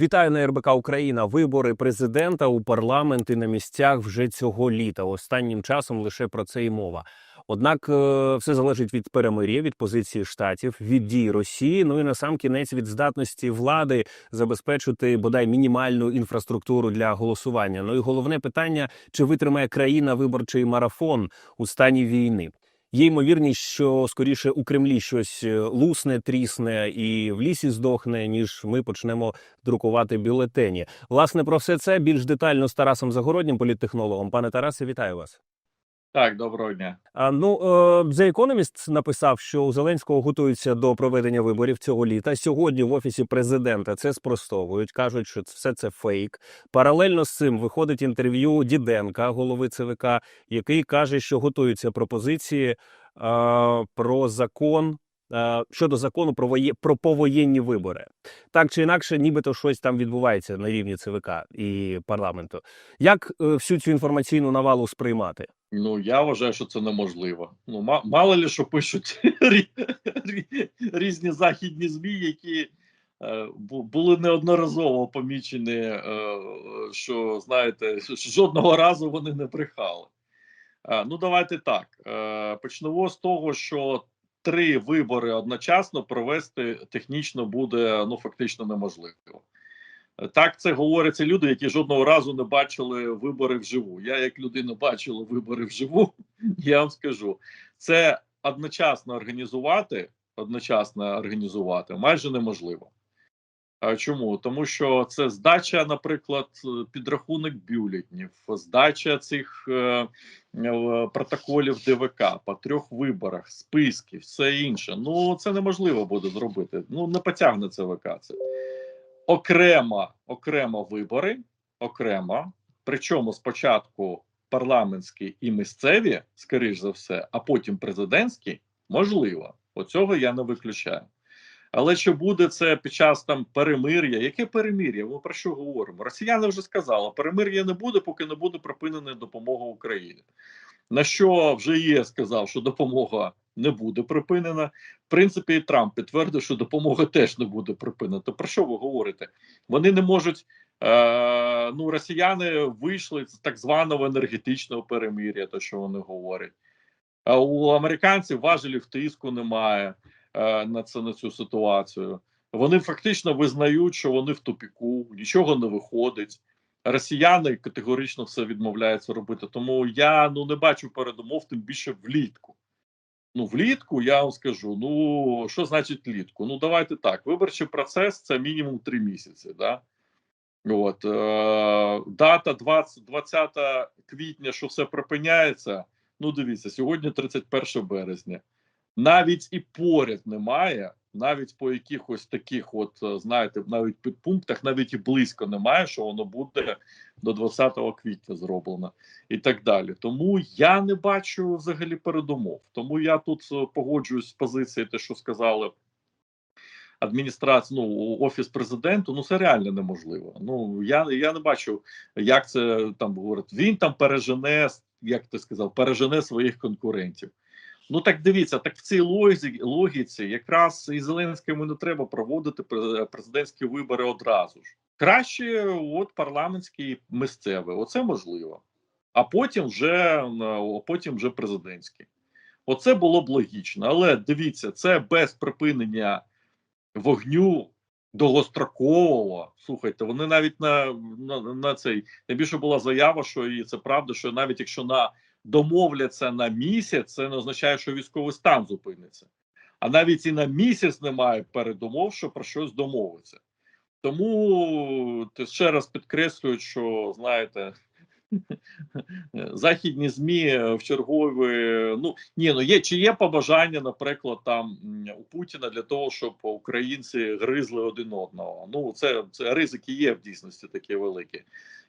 Вітаю на РБК Україна. Вибори президента у парламент і на місцях вже цього літа. Останнім часом лише про це й мова. Однак е, все залежить від перемир'я, від позиції штатів, від дій Росії. Ну і на сам кінець від здатності влади забезпечити бодай мінімальну інфраструктуру для голосування. Ну і головне питання: чи витримає країна виборчий марафон у стані війни? Є ймовірність, що скоріше у Кремлі щось е, лусне, трісне і в лісі здохне, ніж ми почнемо друкувати бюлетені. Власне, про все це більш детально з Тарасом Загороднім, політтехнологом. Пане Тарасе, вітаю вас. Так, доброго дня. А, ну, е, The Economist написав, що у Зеленського готуються до проведення виборів цього літа. Сьогодні в офісі президента це спростовують. кажуть, що все це фейк. Паралельно з цим виходить інтерв'ю Діденка, голови ЦВК, який каже, що готуються пропозиції а, про закон. Е, Щодо закону про воє... про повоєнні вибори, так чи інакше, нібито щось там відбувається на рівні ЦВК і парламенту. Як е, всю цю інформаційну навалу сприймати? Ну я вважаю, що це неможливо. Ну ма- мало ли що пишуть рі- рі- різні західні змі, які е, були неодноразово помічені, що знаєте, жодного разу вони не брехали. Ну давайте так. Почнемо з того, що три вибори одночасно провести технічно буде ну фактично неможливо. Так, це говоряться люди, які жодного разу не бачили вибори вживу. Я, як людина, бачила вибори вживу, я вам скажу, це одночасно організувати, одночасно організувати майже неможливо. Чому? Тому що це здача, наприклад, підрахунок бюлетнів, здача цих е, протоколів ДВК по трьох виборах, списків, все інше. Ну це неможливо буде зробити. Ну не потягне ЦВК це окремо, окремо вибори, окремо, причому спочатку парламентські і місцеві, скоріш за все, а потім президентські, можливо. Оцього я не виключаю. Але чи буде це під час там перемир'я? Яке перемир'я? Ми про що говоримо? Росіяни вже сказали, перемир'я не буде, поки не буде припинена допомога Україні. На що вже є сказав, що допомога не буде припинена. В принципі, і Трамп підтвердив, що допомога теж не буде припинена. То про що ви говорите? Вони не можуть. Е, ну, росіяни вийшли з так званого енергетичного перемир'я, то що вони говорять. А у американців важелів тиску немає на це на цю ситуацію. Вони фактично визнають, що вони в тупіку, нічого не виходить. Росіяни категорично все відмовляються робити. Тому я ну не бачу передумов, тим більше влітку. Ну, влітку я вам скажу: ну що значить влітку? Ну, давайте так. Виборчий процес це мінімум три місяці. Да? От, е, дата 20, 20 квітня, що все припиняється. Ну, дивіться, сьогодні 31 березня. Навіть і поряд немає, навіть по якихось таких, от е, знаєте, навіть підпунктах, навіть і близько немає, що воно буде до 20 квітня зроблено і так далі. Тому я не бачу взагалі передумов. Тому я тут е, погоджуюсь з позиції, те, що сказали адміністрація, ну офіс президенту. Ну це реально неможливо. Ну я я не бачу, як це там говорить. Він там пережене, як ти сказав, пережене своїх конкурентів. Ну так дивіться, так в цій логіці, логіці якраз і Зеленському не треба проводити пре- президентські вибори одразу ж. Краще, от парламентські місцеві, оце можливо. А потім вже потім вже президентські. Оце було б логічно. Але дивіться, це без припинення вогню довгострокового. Слухайте, вони навіть на, на, на цей найбільше була заява, що і це правда, що навіть якщо на домовляться на місяць, це не означає, що військовий стан зупиниться. А навіть і на місяць немає передумов, що про щось домовиться. Тому ти ще раз підкреслюють, що знаєте. Західні змі в чергові. Ну ні, ну є чи є побажання, наприклад, там у Путіна для того, щоб українці гризли один одного. Ну це, це ризики є в дійсності такі великі.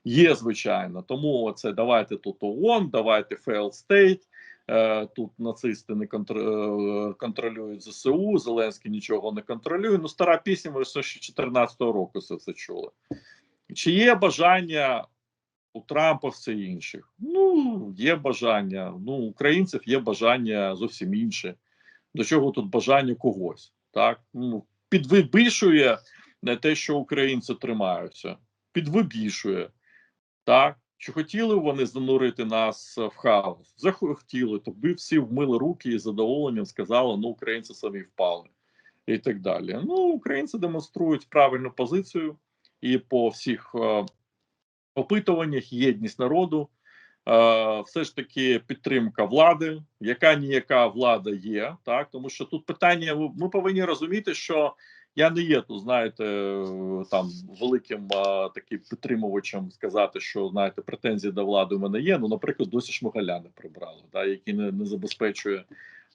Є звичайно. Тому це давайте тут ООН, давайте failed state. Е, тут нацисти не е, контролюють ЗСУ, Зеленський нічого не контролює. Ну, стара пісня, ми ще 14-го року все це чули. Чи є бажання у Трампа все інших? Ну, є бажання. Ну, українців є бажання зовсім інше. До чого тут бажання когось? Так? Ну, підвищує не те, що українці тримаються, підвибішує. Так? Чи хотіли вони занурити нас в хаос? Захотіли, то би всі вмили руки і задоволенням сказали, ну, українці самі впали. І так далі. Ну, українці демонструють правильну позицію і по всіх е, опитуваннях єдність народу, все ж таки підтримка влади, яка ніяка влада є, так тому що тут питання: ми- повинні розуміти, що я не є тут, знаєте, там великим е, таким підтримувачем сказати, що знаєте, претензії до влади у мене є. Ну, наприклад, досі Шмигаля не прибрали, да, який не, не забезпечує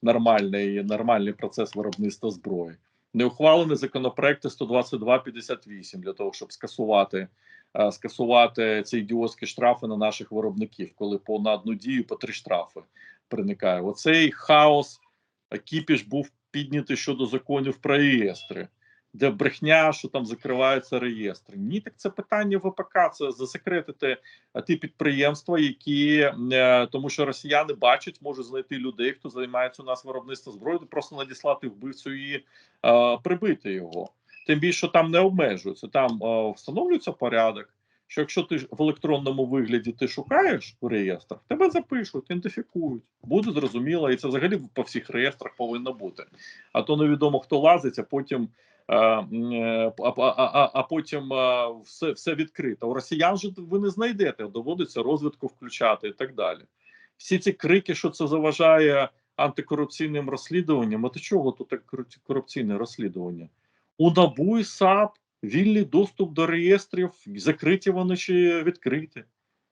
нормальний, нормальний процес виробництва зброї. Не ухвалені законопроекти 122-58 для того, щоб скасувати е, скасувати ці ідіотські штрафи на наших виробників, коли по на одну дію по три штрафи приникає. Оцей хаос, кіпіш був піднятий щодо законів про реєстри, де брехня, що там закриваються реєстри. Ні, так це питання ВПК, це засекретити е, ті підприємства, які е, тому, що росіяни бачать, можуть знайти людей, хто займається у нас виробництвом зброї, просто надіслати вбивцю і е, прибити його. Тим більше там не обмежується, там е, встановлюється порядок. Що якщо ти в електронному вигляді ти шукаєш у реєстрах, тебе запишуть, ідентифікують, буде зрозуміло, і це взагалі по всіх реєстрах повинно бути. А то невідомо хто лазить, а потім а, а, а, а потім е, все, все відкрито. У росіян же ви не знайдете, доводиться розвідку включати і так далі. Всі ці крики, що це заважає антикорупційним розслідуванням. А до чого тут корупційне розслідування? У НАБУ і САП вільний доступ до реєстрів, закриті вони чи відкриті.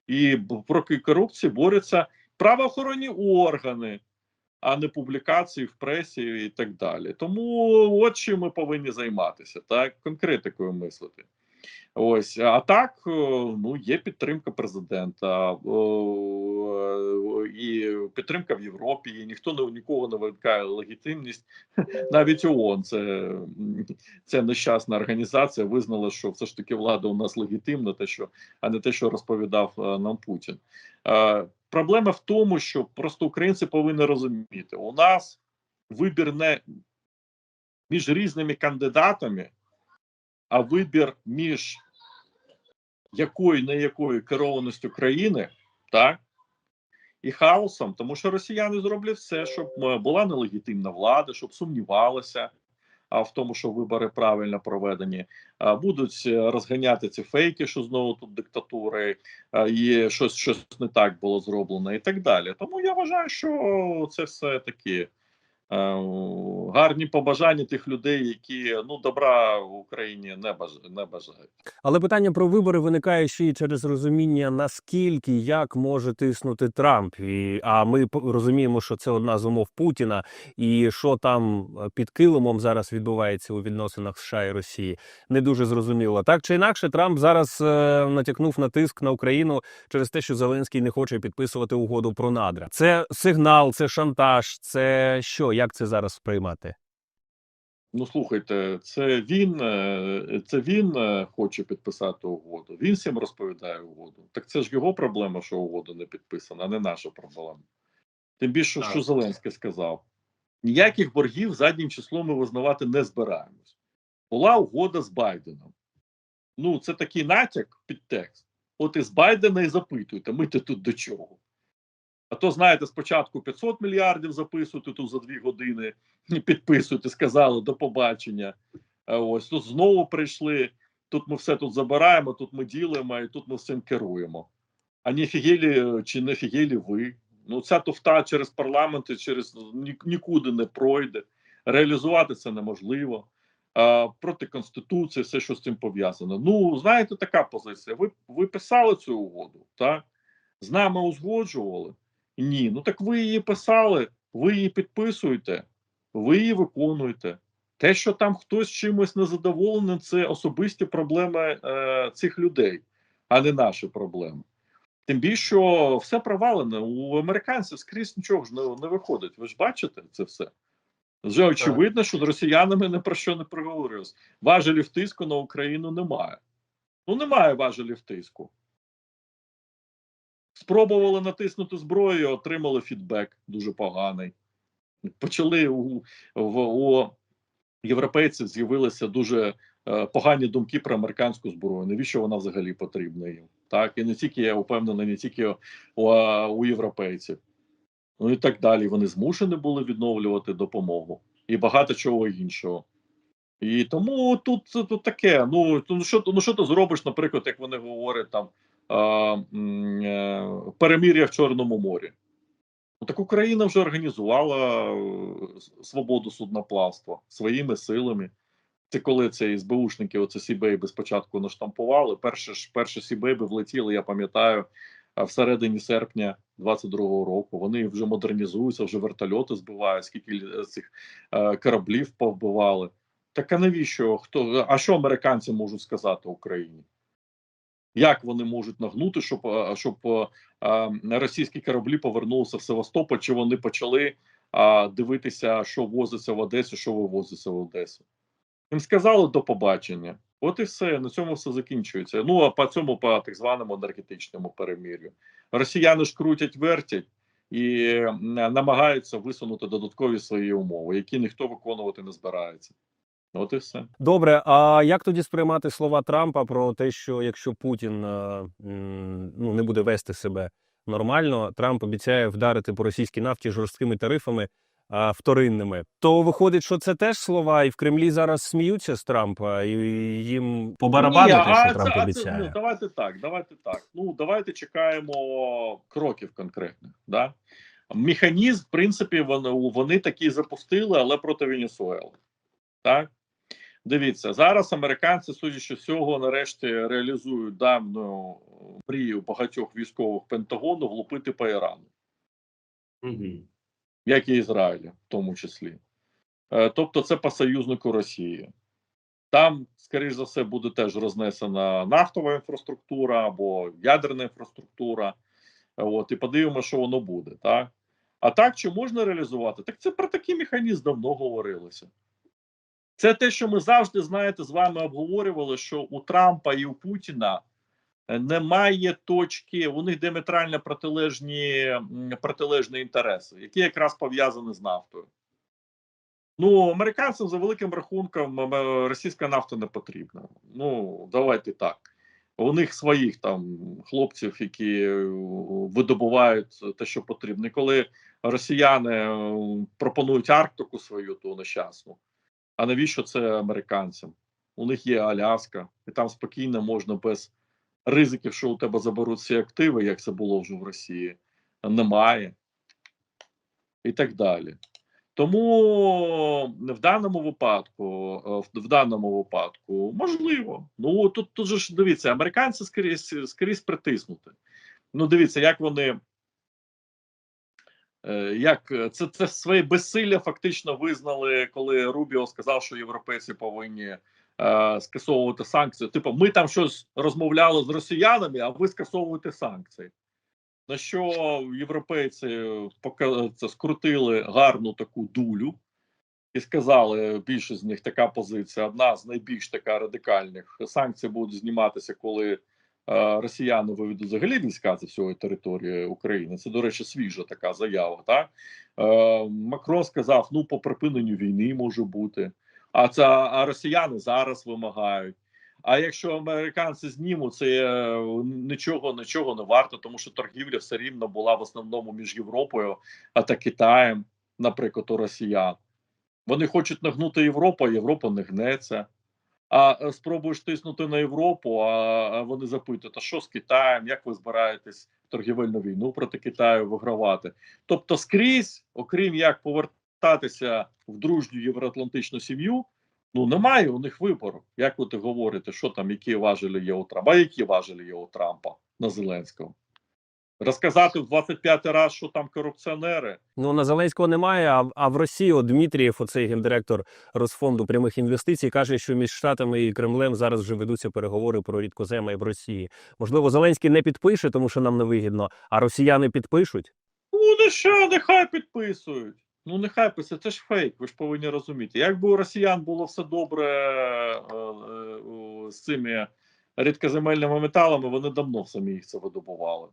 І проти корупції борються правоохоронні органи, а не публікації в пресі і так далі. Тому от чим ми повинні займатися, так конкретикою мислити. Ось, а так, е, ну є підтримка президента і підтримка в Європі. І ніхто не нікого не викликає легітимність. Навіть ООН, це, це нещасна організація, визнала, що все ж таки влада у нас легітимна, те, що а не те, що розповідав е, нам Путін. Проблема в тому, що просто українці повинні розуміти, у нас вибір не між різними кандидатами а вибір між якою не якою керованістю країни, так і хаосом, тому що росіяни зроблять все, щоб е, була нелегітимна влада, щоб сумнівалися а в тому, що вибори правильно проведені, будуть е, розганяти ці фейки, що знову тут диктатури, є, щось щось не так було зроблено, і так далі. Тому я вважаю, що це все таки гарні побажання тих людей, які ну добра в Україні не баж не бажають. Але питання про вибори виникає ще й через розуміння, наскільки як може тиснути Трамп. І, а ми розуміємо, що це одна з умов Путіна, і що там е, під килимом зараз відбувається у відносинах США і Росії, не дуже зрозуміло. Так чи інакше, Трамп зараз е, натякнув на тиск на Україну через те, що Зеленський не хоче підписувати угоду про надра. Це сигнал, це шантаж, це що? Як це зараз сприймати? Ну слухайте, це він, е, це він е, хоче підписати угоду. Він всім розповідає угоду. Так це ж його проблема, що угода не підписана, а не наша проблема. Тим більше, Так. що Зеленський сказав: ніяких боргів заднім числом ми визнавати не збираємось. Була угода з Байденом. Ну, це такий натяк підтекст. От із Байдена і запитуйте, ми тут до чого. А то, знаєте, спочатку 500 мільярдів записувати тут за дві години, підписуйте, сказали до побачення. А ось тут знову прийшли. Тут ми все тут забираємо, тут ми ділимо, і тут ми всім керуємо. А не фігелі чи не фігелі ви? Ну, ця туфта через парламент і через нікуди не пройде. Реалізувати це неможливо. А, проти конституції, все, що з цим пов'язано. Ну, знаєте, така позиція. Ви, ви писали цю угоду, так? З нами узгоджували. Ні, ну так ви її писали, ви її підписуєте, ви її виконуєте. Те, що там хтось чимось незадоволений, це особисті проблеми е, цих людей, а не наші проблеми. Тим більше, що все провалене. У американців скрізь нічого ж не, не виходить. Ви ж бачите це все. Вже очевидно, що з росіянами не про що не проговорювалося. Важелів тиску на Україну немає. Ну, немає важелів тиску. Спробували натиснути зброю, отримали фідбек дуже поганий. Почали у, в, у європейців з'явилися дуже е, погані думки про американську зброю. Навіщо вона взагалі потрібна їм? Так, і не тільки я впевнений, не тільки у, а, у європейців. Ну і так далі. Вони змушені були відновлювати допомогу і багато чого іншого. І тому тут, тут таке. Ну, ну що ну що ти зробиш, наприклад, як вони говорять там перемир'я в Чорному морі. Ну, так Україна вже організувала е, свободу судноплавства своїми силами. Це коли це СБУшники, оце Сібейби спочатку наштампували. Перші ж перші Сібейби влетіли, я пам'ятаю, а всередині серпня 22-го року. Вони вже модернізуються, вже вертольоти збивають, скільки цих е, кораблів повбивали. Так а навіщо? Хто? А що американці можуть сказати Україні? Як вони можуть нагнути, щоб, е, щоб е, е, російські кораблі повернулися в Севастополь, чи вони почали дивитися, що возиться в Одесу, що вивозиться в Одесу? Їм сказали до побачення. От і все, на цьому все закінчується. Ну а по цьому, по так званому енергетичному перемір'ю. Росіяни ж крутять, вертять і намагаються висунути додаткові свої умови, які ніхто виконувати не збирається. От і все. Добре, а як тоді сприймати слова Трампа про те, що якщо Путін е, ну, не буде вести себе нормально, Трамп обіцяє вдарити по російській нафті жорсткими тарифами а, вторинними, то виходить, що це теж слова, і в Кремлі зараз сміються з Трампа, і їм по барабану те, а Трамп це- а це, ну, давайте так, давайте так. Ну давайте чекаємо кроків конкретних. Да? Механізм, в принципі, вони, вони такі запустили, але проти Венесуели. Так? Дивіться, зараз американці, судячи з всього, нарешті реалізують давню мрію багатьох військових Пентагону влупити по Ірану, як і Ізраїлі, в тому числі. Е, Тобто, це по союзнику Росії. Там, скоріш за все, буде теж рознесена нафтова інфраструктура або ядерна інфраструктура. От, і подивимося, що воно буде. Так? А так, чи можна реалізувати? Так це про такий механізм давно говорилося. Це те, що ми завжди, знаєте, з вами обговорювали, що у Трампа і у Путіна е, немає точки, у них діаметрально протилежні, протилежні інтереси, які якраз пов'язані з нафтою. Ну, американцям за великим рахунком м, російська нафта не потрібна. Ну, давайте так. У них своїх там хлопців, які е, видобувають те, що потрібно. І коли росіяни е, пропонують Арктику свою, ту нещасну, а навіщо це американцям? У них є Аляска, і там спокійно можна без ризиків, що у тебе заберуть всі активи, як це було вже в Росії, немає. І так далі. Тому в даному випадку, е, в даному випадку, можливо. Ну тут тут же ж дивіться, американці скрізь скрізь притиснути. Ну, дивіться, як вони. Е, Як е, це, це своє безсилля фактично визнали, коли Рубіо сказав, що європейці повинні е, скасовувати санкції. Типу, ми там щось розмовляли з росіянами, а ви скасовуєте санкції. На що європейці це скрутили гарну таку дулю і сказали, більшість з них така позиція, одна з найбільш така радикальних. Санкції будуть зніматися, коли росіяни виведуть взагалі війська з всієї території України. Це, до речі, свіжа така заява. Так? Е, Макрон сказав: ну, по припиненню війни може бути. А це а росіяни зараз вимагають. А якщо американці знімуть, це е, нічого нічого не варто, тому що торгівля все рівно була в основному між Європою а та Китаєм, наприклад, у росіян. Вони хочуть нагнути Європу, а Європа не гнеться. А е, спробуєш тиснути на Європу, а вони запитують: а що з Китаєм? Як ви збираєтесь торгівельну війну проти Китаю вигравати? Тобто, скрізь, окрім як повертатися в дружню євроатлантичну сім'ю, Ну, немає у них вибору. Як ви говорите, що там, які важелі є у Трампа? А які важелі є у Трампа на Зеленського? Розказати в 25 раз, що там корупціонери. Ну на Зеленського немає. А, а в Росії от Дмитрієв, оцей гендиректор Росфонду прямих інвестицій, каже, що між Штатами і Кремлем зараз вже ведуться переговори про рідкоземи в Росії. Можливо, Зеленський не підпише, тому що нам не вигідно, а росіяни підпишуть. Ну, ну що, нехай підписують. Ну, нехай писать, це ж фейк, ви ж повинні розуміти. Якби у росіян було все добре е, е, з цими рідкоземельними металами, вони давно самі їх це видобували.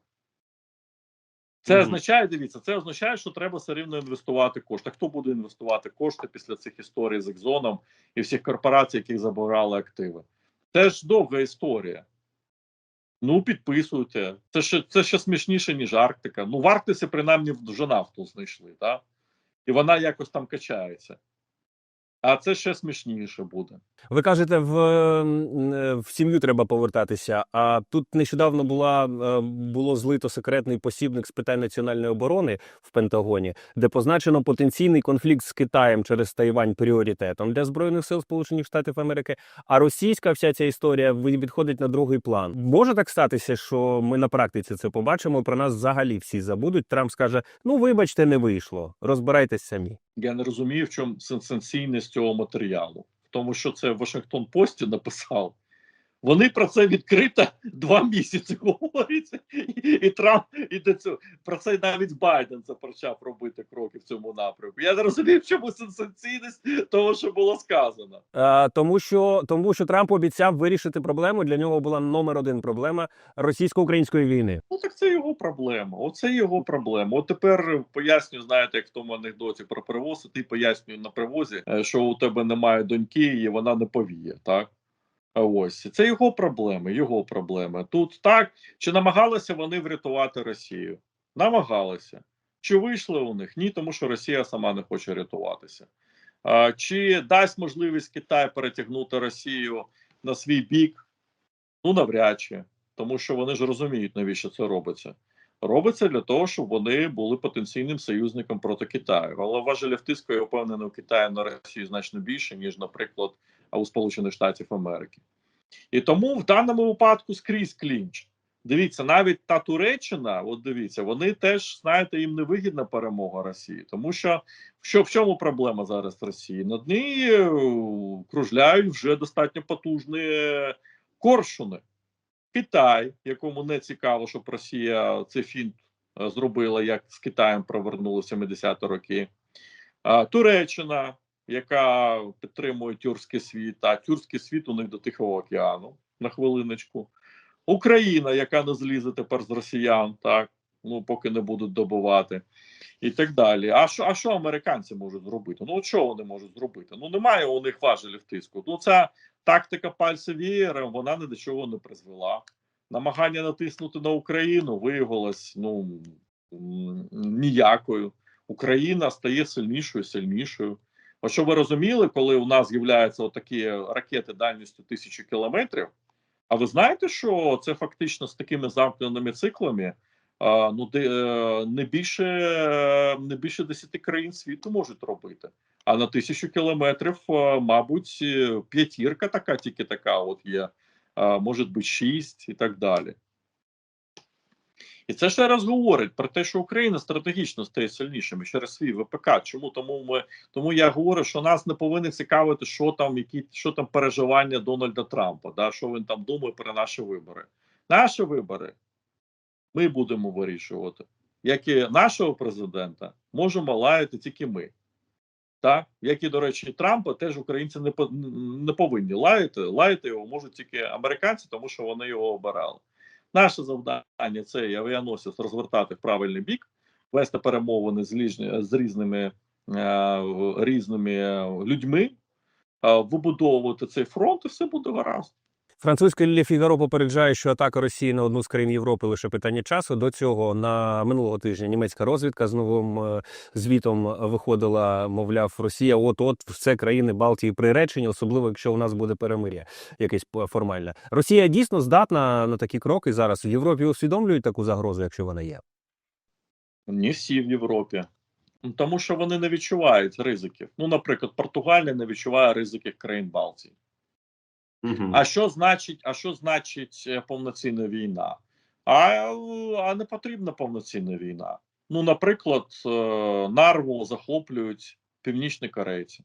Це означає, дивіться, це означає, що треба все рівно інвестувати кошти. Хто буде інвестувати кошти після цих історій з Екзоном і всіх корпорацій, яких забирали активи? Це ж довга історія. Ну, підписуйте. Це ще, це ще смішніше, ніж Арктика. Ну, в Арктиці, принаймні, вже нафту знайшли, так? І вона якось там качається. А це ще смішніше буде. Ви кажете, в, е, в сім'ю треба повертатися. А тут нещодавно була е, було злито секретний посібник з питань національної оборони в Пентагоні, де позначено потенційний конфлікт з Китаєм через Тайвань пріоритетом для збройних сил Сполучених Штатів Америки. А російська вся ця історія відходить на другий план. Може так статися, що ми на практиці це побачимо. Про нас взагалі всі забудуть. Трамп скаже: Ну, вибачте, не вийшло. Розбирайтесь самі. Я не розумію, в чому сенсаційність цього матеріалу. В тому, що це Вашингтон Пості написав. Вони про це відкрито два місяці говорять, і, і Трамп і до цього про це навіть Байден це почав робити кроки в цьому напрямку. Я не розумію, в чому сенсаційність того, що було сказано. Е, тому що тому, що Трамп обіцяв вирішити проблему. Для нього була номер один проблема російсько-української війни. Ну так це його проблема. Оце його проблема. От тепер поясню, знаєте, як в тому анекдоті про привоз, і ти пояснюю на привозі, е, що у тебе немає доньки, і вона не повіє, так? Ось це його проблеми, його проблеми. Тут так чи намагалися вони врятувати Росію? Намагалися. Чи вийшли у них? Ні, тому що Росія сама не хоче рятуватися. А, чи дасть можливість Китай перетягнути Росію на свій бік? Ну навряд чи тому що вони ж розуміють, навіщо це робиться. Робиться для того, щоб вони були потенційним союзником проти Китаю. Але важелі втиску, я впевнений, у Китаю на Росію значно більше, ніж, наприклад, у Сполучених Штатів Америки. І тому в даному випадку скрізь клінч. Дивіться, навіть та Туреччина, от дивіться, вони теж знаєте, їм не вигідна перемога Росії, тому що що в чому проблема зараз в Росії? Над нею кружляють вже достатньо потужні коршуни. Китай, якому не цікаво, щоб Росія цей фінт е, зробила, як з Китаєм провернули 70-ті роки. Туреччина, яка підтримує тюркський світ, а тюркський світ у них до Тихого океану на хвилиночку. Україна, яка не злізе тепер з росіян, так ну поки не будуть добувати, і так далі. А що а що американці можуть зробити? Ну от що вони можуть зробити? Ну немає у них важелів тиску. Ну ця тактика пальця вієром, вона ні до чого не призвела. Намагання натиснути на Україну виявилось ну ніякою. Україна стає сильнішою, сильнішою. От щоб ви розуміли, коли у нас з'являються такі ракети дальністю тисячі кілометрів. А ви знаєте, що це фактично з такими замкненими циклами ну, де, е, не більше не більше 10 країн світу можуть робити. А на тисячу кілометрів, е, мабуть, п'ятірка така, тільки така от є, а, може бути шість і так далі. І це ще раз говорить про те, що Україна стратегічно стає сильнішими через свій ВПК. Чому тому ми тому я говорю, що нас не повинні цікавити, що там, які що там переживання Дональда Трампа, да, що він там думає про наші вибори. Наші вибори ми будемо вирішувати. Як і нашого президента можемо лаяти тільки ми. Так, як і, до речі, Трампа теж українці не не повинні лаяти. Лаяти його можуть тільки американці, тому що вони його обирали. Наше завдання це авіаносець розвертати в правильний бік, вести перемовини з, ліжні, з різними, е, різними людьми, е, вибудовувати цей фронт, і все буде гаразд. Французьке Лі Фігаро попереджає, що атака Росії на одну з країн Європи лише питання часу. До цього на минулого тижня німецька розвідка з новим е, звітом виходила. Мовляв, Росія, от от все країни Балтії приречені, особливо якщо у нас буде перемир'я, якесь формальне. Росія дійсно здатна на такі кроки зараз. В Європі усвідомлюють таку загрозу, якщо вона є. Не всі в Європі. Тому що вони не відчувають ризиків. Ну, наприклад, Португалія не відчуває ризиків країн Балтії. А що значить, а що значить е, повноцінна війна? А, а не потрібна повноцінна війна. Ну, наприклад, е, Нарву захоплюють північні корейці.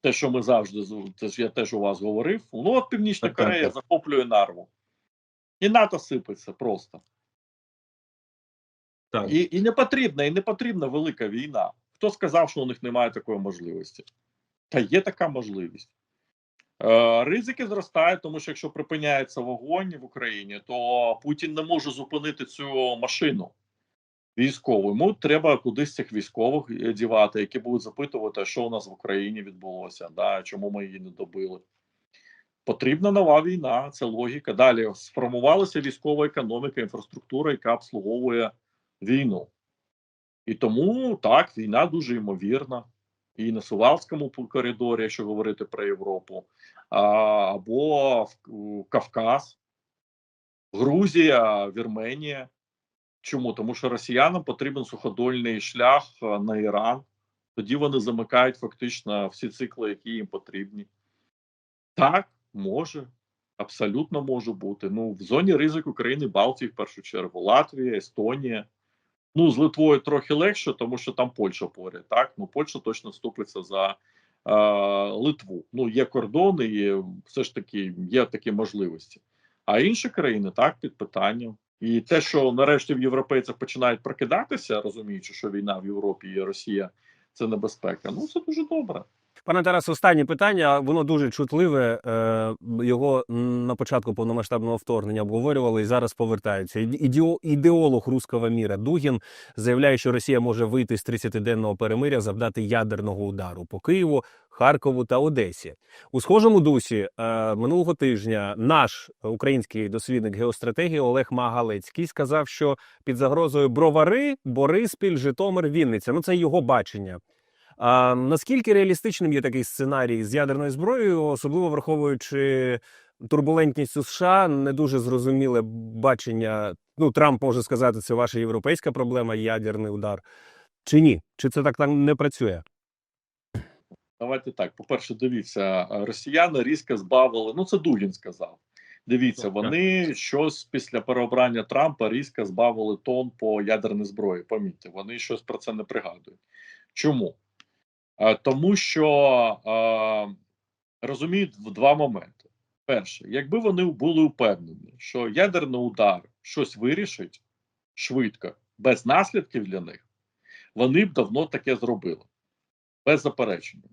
Те, що ми завжди це ж я теж у вас говорив. Ну, от Північна так, Корея так. захоплює Нарву. І НАТО сипеться просто. Так. І, і не потрібна, і не потрібна велика війна. Хто сказав, що у них немає такої можливості? Та є така можливість. Е, Ризики зростають, тому що якщо припиняється вогонь в Україні, то Путін не може зупинити цю машину військову. Йому треба кудись цих військових е, дівати, які будуть запитувати, що у нас в Україні відбулося, да, чому ми її не добили. Потрібна нова війна, це логіка. Далі сформувалася військова економіка, інфраструктура, яка обслуговує війну. І тому так, війна дуже ймовірна. І на Сувалському коридорі, якщо говорити про Європу, або в, Кавказ, Грузія, Вірменія. Чому? Тому що росіянам потрібен суходольний шлях на Іран. Тоді вони замикають фактично всі цикли, які їм потрібні. Так, може, абсолютно може бути. Ну, в зоні ризику країни Балтії, в першу чергу, Латвія, Естонія. Ну, з Литвою трохи легше, тому що там Польща поряд. Так, ну Польща точно вступиться за е, Литву. Ну, є кордони, і все ж таки є такі можливості. А інші країни так під питанням. І те, що нарешті в європейцях починають прокидатися, розуміючи, що війна в Європі і Росія це небезпека. Ну це дуже добре. Пане Тарас, останнє питання. Воно дуже чутливе. Е, Його на початку повномасштабного вторгнення обговорювали і зараз повертаються. Ідео- ідеолог руського міра Дугін заявляє, що Росія може вийти з 30-денного перемиря, завдати ядерного удару по Києву, Харкову та Одесі. У схожому дусі е, минулого тижня наш український дослідник геостратегії Олег Магалецький сказав, що під загрозою Бровари, Бориспіль, Житомир, Вінниця. Ну це його бачення. А наскільки реалістичним є такий сценарій з ядерною зброєю, особливо враховуючи турбулентність у США, не дуже зрозуміле бачення. Ну, Трамп може сказати, це ваша європейська проблема, ядерний удар. Чи ні? Чи це так там не працює? Давайте так. По-перше, дивіться, росіяни різко збавили. Ну, це Дугін сказав. Дивіться, вони щось після переобрання Трампа різко збавили тон по ядерній зброї. Помітьте, вони щось про це не пригадують. Чому? Тому що розуміють в два моменти. Перше, якби вони були впевнені, що ядерний удар щось вирішить швидко, без наслідків для них, вони б давно таке зробили. Без заперечення.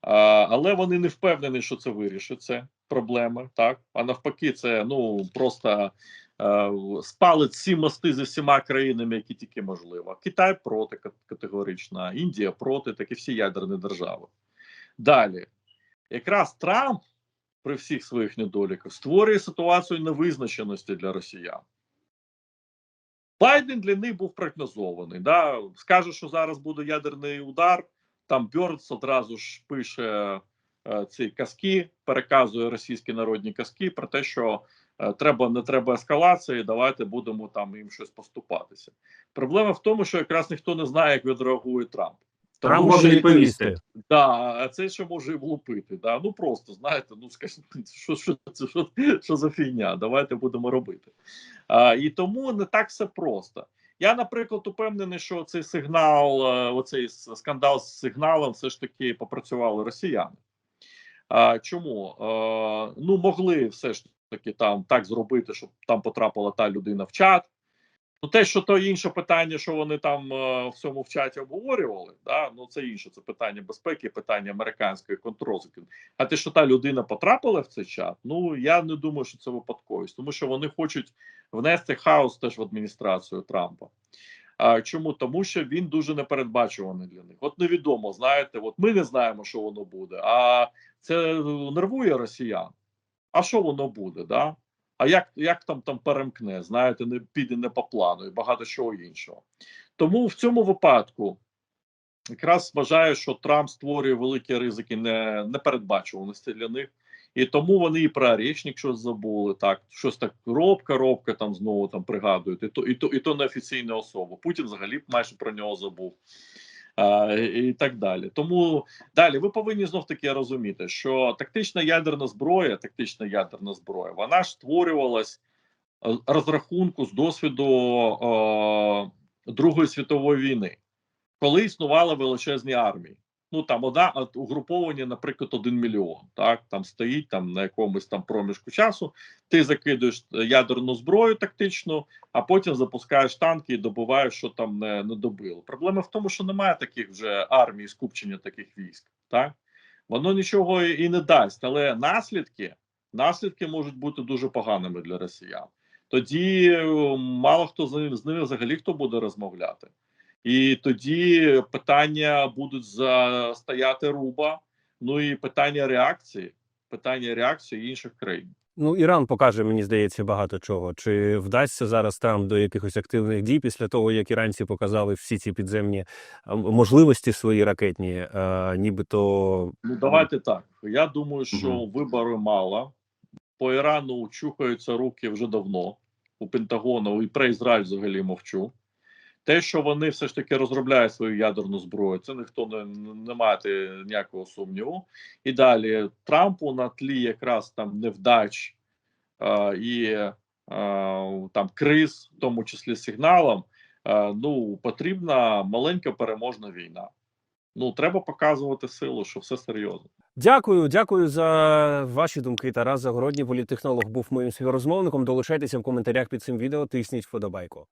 А, але вони не впевнені, що це вирішить це проблеми, так а навпаки, це ну просто е, спалить всі мости з усіма країнами, які тільки можливо. Китай проти кат- категорично, Індія проти, так і всі ядерні держави. Далі, якраз Трамп при всіх своїх недоліках створює ситуацію невизначеності для росіян. Байден для них був прогнозований. Да? Скаже, що зараз буде ядерний удар. Там Бьордс одразу ж пише е, ці казки, переказує російські народні казки про те, що е, треба не треба ескалації, давайте будемо там їм щось поступатися. Проблема в тому, що якраз ніхто не знає, як відреагує Трамп. Тому Трамп може відповісти. Да, а це ще може і влупити. Да? Ну просто знаєте, ну скажіть, що, що, це, що, що за фігня? Давайте будемо робити. А, і тому не так все просто. Я, наприклад, упевнений, що цей сигнал, е, оцей скандал з сигналом, все ж таки попрацювали росіяни. А, чому? А, ну, могли все ж таки там так зробити, щоб там потрапила та людина в чат. Ну, те, що то інше питання, що вони там е, в цьому в чаті обговорювали, да, ну це інше, це питання безпеки, питання американської контррозвідки. А те, що та людина потрапила в цей чат, ну я не думаю, що це випадковість, тому що вони хочуть внести хаос теж в адміністрацію Трампа. А чому? Тому що він дуже непередбачуваний для них. От невідомо, знаєте, от ми не знаємо, що воно буде, а це нервує росіян. А що воно буде? Да? А як, як там там перемкне, знаєте, не піде не по плану і багато чого іншого. Тому в цьому випадку якраз вважаю, що Трамп створює великі ризики не, непередбачуваності для них. І тому вони і про річник щось забули, так, щось так робка, робка там знову там пригадують, і то, і то, і то неофіційна особа. Путін взагалі майже про нього забув. І, так далі. Тому далі ви повинні знов таки розуміти, що тактична ядерна зброя, тактична ядерна зброя, вона ж створювалась е, розрахунку з досвіду е, Другої світової війни, коли існували величезні армії. Ну там одна угруповання, наприклад, один мільйон. Так там стоїть там на якомусь там проміжку часу. Ти закидуєш ядерну зброю тактичну, а потім запускаєш танки і добуваєш, що там не, не добило. Проблема в тому, що немає таких вже армій, скупчення таких військ. Так воно нічого і не дасть. Але наслідки, наслідки можуть бути дуже поганими для росіян. Тоді е, мало хто з ними взагалі хто буде розмовляти. І тоді питання будуть за стояти руба. Ну і питання реакції, питання реакції інших країн. Ну, Іран покаже, мені здається, багато чого. Чи вдасться зараз Трамп до якихось активних дій після того, як іранці показали всі ці підземні можливості свої ракетні, е, нібито Ну давайте так. Я думаю, що Мгм. вибори мало. По Ірану чухаються руки вже давно. У Пентагону і про Ізраїль взагалі мовчу. Те, що вони все ж таки розробляють свою ядерну зброю, це ніхто не, не має ніякого сумніву. І далі Трампу на тлі якраз там невдач е, і е, там криз, в тому числі сигналом, е, ну потрібна маленька переможна війна. Ну треба показувати силу, що все серйозно. Дякую, дякую за ваші думки. Тарас Загородній, політтехнолог, був моїм співрозмовником. Долучайтеся в коментарях під цим відео, тисніть вподобайку.